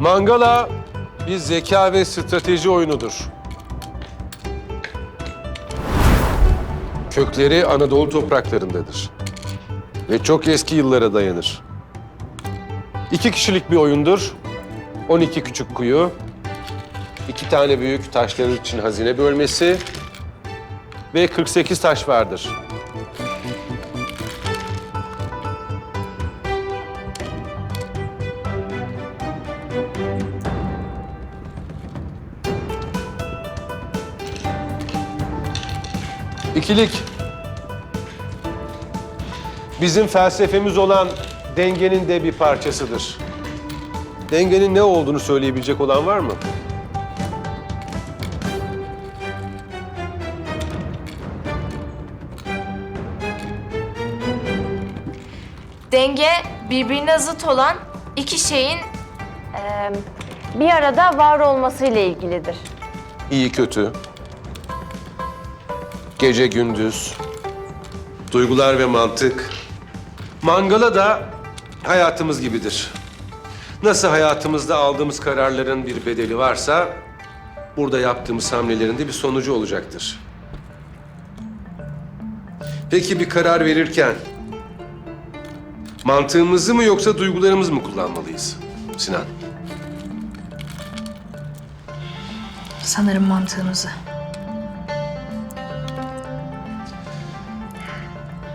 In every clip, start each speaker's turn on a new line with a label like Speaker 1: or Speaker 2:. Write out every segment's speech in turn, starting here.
Speaker 1: Mangala bir zeka ve strateji oyunudur. Kökleri Anadolu topraklarındadır. Ve çok eski yıllara dayanır. İki kişilik bir oyundur. 12 küçük kuyu, iki tane büyük taşlar için hazine bölmesi ve 48 taş vardır. İkilik. Bizim felsefemiz olan dengenin de bir parçasıdır. Dengenin ne olduğunu söyleyebilecek olan var mı?
Speaker 2: Denge birbirine zıt olan iki şeyin eee, bir arada var olmasıyla ilgilidir.
Speaker 1: İyi kötü, gece gündüz, duygular ve mantık. Mangala da hayatımız gibidir. Nasıl hayatımızda aldığımız kararların bir bedeli varsa, burada yaptığımız hamlelerin de bir sonucu olacaktır. Peki bir karar verirken mantığımızı mı yoksa duygularımızı mı kullanmalıyız Sinan?
Speaker 3: Sanırım mantığımızı.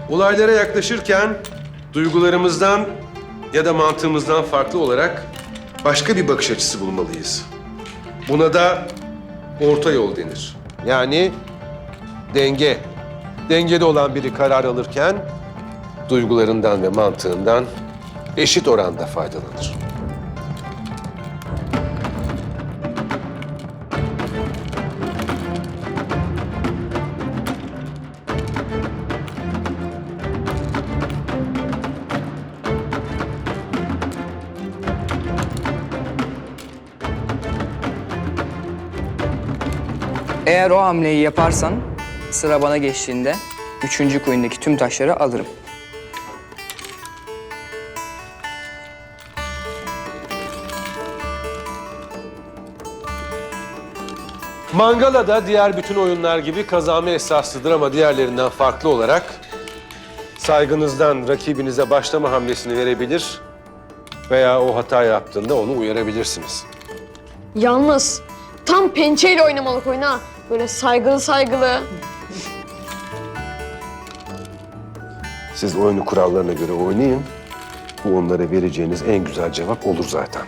Speaker 1: Olaylara yaklaşırken duygularımızdan ya da mantığımızdan farklı olarak başka bir bakış açısı bulmalıyız. Buna da orta yol denir. Yani denge. Dengede olan biri karar alırken duygularından ve mantığından eşit oranda faydalanır.
Speaker 4: Eğer o hamleyi yaparsan sıra bana geçtiğinde üçüncü coin'deki tüm taşları alırım.
Speaker 1: Mangala da diğer bütün oyunlar gibi kazanma esaslıdır ama diğerlerinden farklı olarak saygınızdan rakibinize başlama hamlesini verebilir veya o hata yaptığında onu uyarabilirsiniz.
Speaker 5: Yalnız tam pençeyle oynamalık oyun ha. Böyle saygılı saygılı.
Speaker 1: Siz oyunu kurallarına göre oynayın. Bu onlara vereceğiniz en güzel cevap olur zaten.